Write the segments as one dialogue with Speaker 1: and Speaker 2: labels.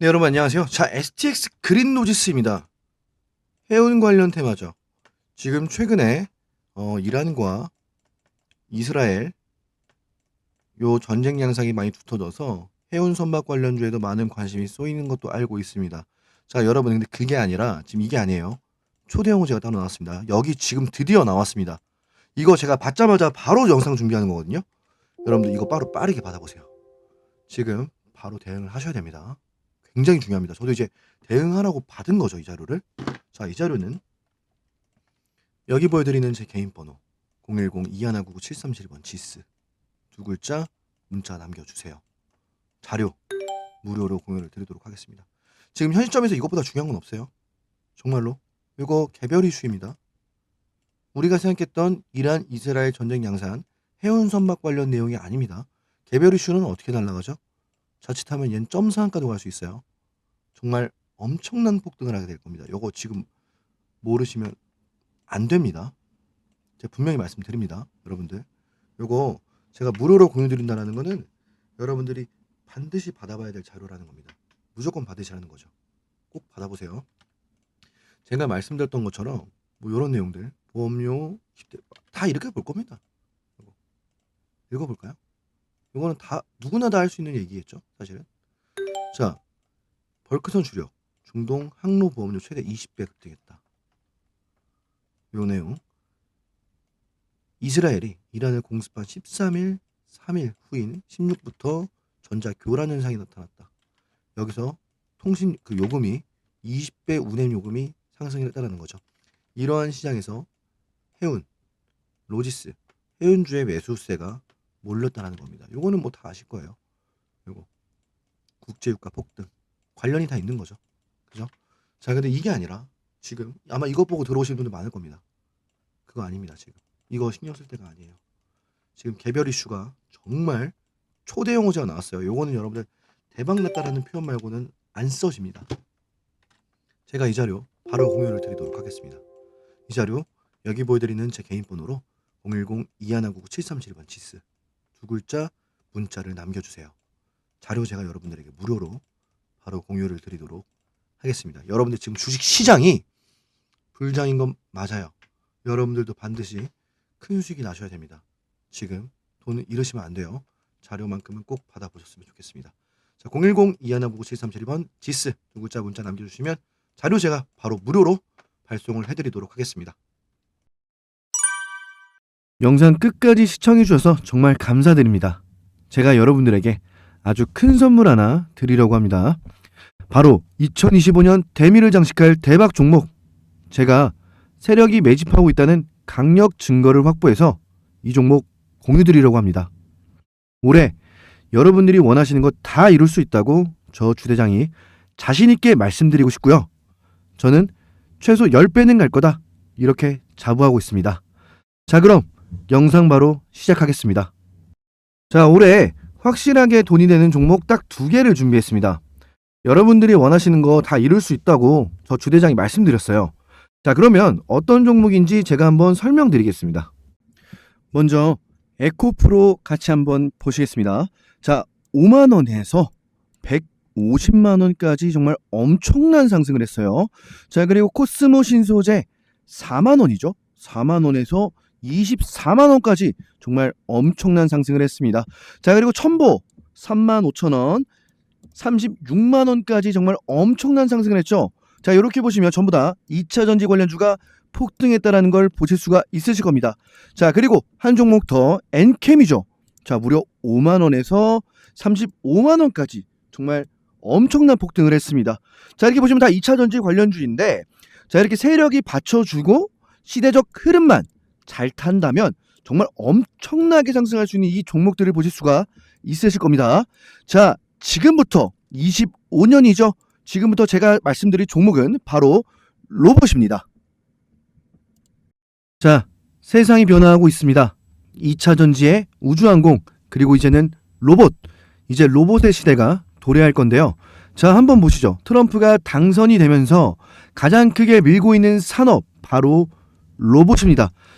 Speaker 1: 네, 여러분 안녕하세요. 자, STX 그린 노지스입니다. 해운 관련 테마죠. 지금 최근에 어, 이란과 이스라엘 요 전쟁 양상이 많이 두터져서 해운 선박 관련주에도 많은 관심이 쏘이는 것도 알고 있습니다. 자, 여러분 근데 그게 아니라 지금 이게 아니에요. 초대형 호재가 따로 나왔습니다. 여기 지금 드디어 나왔습니다. 이거 제가 받자마자 바로 영상 준비하는 거거든요. 여러분들 이거 바로 빠르게 받아보세요. 지금 바로 대응을 하셔야 됩니다. 굉장히 중요합니다. 저도 이제 대응하라고 받은 거죠, 이 자료를. 자, 이 자료는 여기 보여드리는 제 개인 번호 010-2199-7372번 지스 두 글자 문자 남겨주세요. 자료 무료로 공유를 드리도록 하겠습니다. 지금 현 시점에서 이것보다 중요한 건 없어요. 정말로. 이거 개별 이슈입니다. 우리가 생각했던 이란 이스라엘 전쟁 양산 해운 선박 관련 내용이 아닙니다. 개별 이슈는 어떻게 날아가죠? 자칫하면 얜 점상까지 갈 수 있어요. 정말 엄청난 폭등을 하게 될 겁니다. 요거 지금 모르시면 안 됩니다. 제가 분명히 말씀드립니다. 여러분들. 요거 제가 무료로 공유 드린다는 거는 여러분들이 반드시 받아봐야 될 자료라는 겁니다. 무조건 받으시라는 거죠. 꼭 받아보세요. 제가 말씀드렸던 것처럼 뭐 이런 내용들 보험료 10대 다 이렇게 볼 겁니다. 읽어볼까요? 이거는 다 누구나 다 할 수 있는 얘기겠죠, 사실은. 자, 벌크선 주력 중동 항로 보험료 최대 20배 급등했다. 요 내용. 이스라엘이 이란을 공습한 13일, 3일 후인 16부터 전자 교란 현상이 나타났다. 여기서 통신 그 요금이 20배 운임 요금이 상승했다는 거죠. 이러한 시장에서 해운, 로지스, 해운주의 매수세가 몰렸다는 겁니다. 요거는 뭐 다 아실 거예요. 요거 국제유가 폭등 관련이 다 있는 거죠. 그죠? 자, 근데 이게 아니라 지금 아마 이것 보고 들어오시는 분들 많을 겁니다. 그거 아닙니다, 지금. 이거 신경 쓸 때가 아니에요. 지금 개별 이슈가 정말 초대형 호재가 나왔어요. 요거는 여러분들 대박 났다라는 표현 말고는 안 써집니다. 제가 이 자료 바로 공유를 드리도록 하겠습니다. 이 자료 여기 보여드리는 제 개인 번호로 010-2199-7372번 지스 두 글자 문자를 남겨주세요. 자료 제가 여러분들에게 무료로 바로 공유를 드리도록 하겠습니다. 여러분들 지금 주식 시장이 불장인 건 맞아요. 여러분들도 반드시 큰 수익이 나셔야 됩니다. 지금 돈을 잃으시면 안 돼요. 자료만큼은 꼭 받아보셨으면 좋겠습니다. 자, 010-2199-7372번 지스 두 글자 문자 남겨주시면 자료 제가 바로 무료로 발송을 해드리도록 하겠습니다. 영상 끝까지 시청해 주셔서 정말 감사드립니다. 제가 여러분들에게 아주 큰 선물 하나 드리려고 합니다. 바로 2025년 대미를 장식할 대박 종목. 제가 세력이 매집하고 있다는 강력 증거를 확보해서 이 종목 공유 드리려고 합니다. 올해 여러분들이 원하시는 것 다 이룰 수 있다고 저 주대장이 자신 있게 말씀드리고 싶고요. 저는 최소 10배는 갈 거다. 이렇게 자부하고 있습니다. 자, 그럼 영상 바로 시작하겠습니다. 자, 올해 확실하게 돈이 되는 종목 딱 두 개를 준비했습니다. 여러분들이 원하시는 거 다 이룰 수 있다고 저 주대장이 말씀드렸어요. 자, 그러면 어떤 종목인지 제가 한번 설명드리겠습니다. 먼저 에코프로 같이 한번 보시겠습니다. 자, 5만 원에서 150만 원까지 정말 엄청난 상승을 했어요. 자, 그리고 코스모 신소재 4만 원이죠. 4만 원에서 24만 원까지 정말 엄청난 상승을 했습니다. 자, 그리고 첨보 3만 5천 원, 36만 원까지 정말 엄청난 상승을 했죠. 자, 이렇게 보시면 전부 다 2차 전지 관련주가 폭등했다라는 걸 보실 수가 있으실 겁니다. 자, 그리고 한 종목 더 엔캠이죠. 자, 무려 5만 원에서 35만 원까지 정말 엄청난 폭등을 했습니다. 자, 이렇게 보시면 다 2차 전지 관련주인데 자, 이렇게 세력이 받쳐주고 시대적 흐름만 잘 탄다면 정말 엄청나게 상승할 수 있는 이 종목들을 보실 수가 있으실 겁니다. 자, 지금부터 25년이죠. 지금부터 제가 말씀드릴 종목은 바로 로봇입니다. 자, 세상이 변화하고 있습니다. 2차 전지의 우주항공, 그리고 이제는 로봇. 이제 로봇의 시대가 도래할 건데요. 자, 한번 보시죠. 트럼프가 당선이 되면서 가장 크게 밀고 있는 산업, 바로 로봇입니다.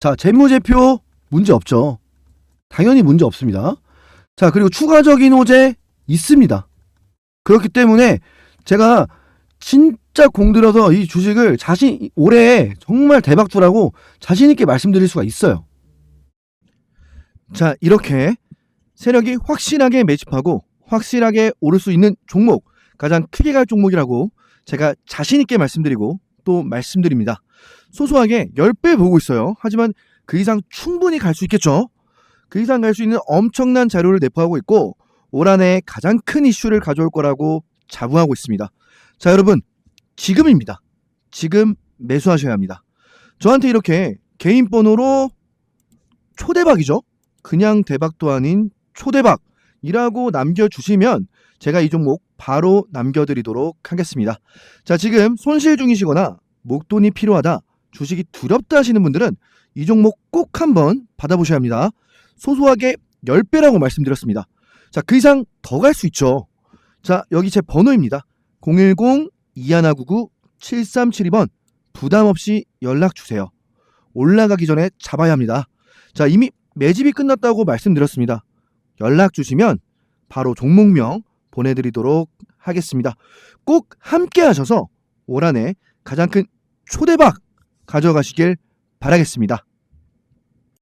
Speaker 1: 자 재무제표 문제 없죠. 당연히 문제 없습니다. 자 그리고 추가적인 호재 있습니다. 그렇기 때문에 제가 진짜 공들여서 이 주식을 자신 올해 정말 대박주라고 자신 있게 말씀드릴 수가 있어요. 자, 이렇게 세력이 확실하게 매집하고 확실하게 오를 수 있는 종목, 가장 크게 갈 종목이라고 제가 자신 있게 말씀드리고 또 말씀드립니다. 소소하게 10배 보고 있어요. 하지만 그 이상 충분히 갈 수 있겠죠. 그 이상 갈 수 있는 엄청난 자료를 내포하고 있고 올 한해 가장 큰 이슈를 가져올 거라고 자부하고 있습니다. 자, 여러분, 지금입니다. 지금 매수하셔야 합니다. 저한테 이렇게 개인 번호로 초대박이죠. 그냥 대박도 아닌 초대박이라고 남겨주시면 제가 이 종목 바로 남겨드리도록 하겠습니다. 자, 지금 손실 중이시거나 목돈이 필요하다, 주식이 두렵다 하시는 분들은 이 종목 꼭 한번 받아보셔야 합니다. 소소하게 10배라고 말씀드렸습니다. 자, 그 이상 더 갈 수 있죠. 자, 여기 제 번호입니다. 010-2199-7372번 부담 없이 연락 주세요. 올라가기 전에 잡아야 합니다. 자, 이미 매집이 끝났다고 말씀드렸습니다. 연락 주시면 바로 종목명 보내드리도록 하겠습니다. 꼭 함께 하셔서 올 한해 가장 큰 초대박 가져가시길 바라겠습니다.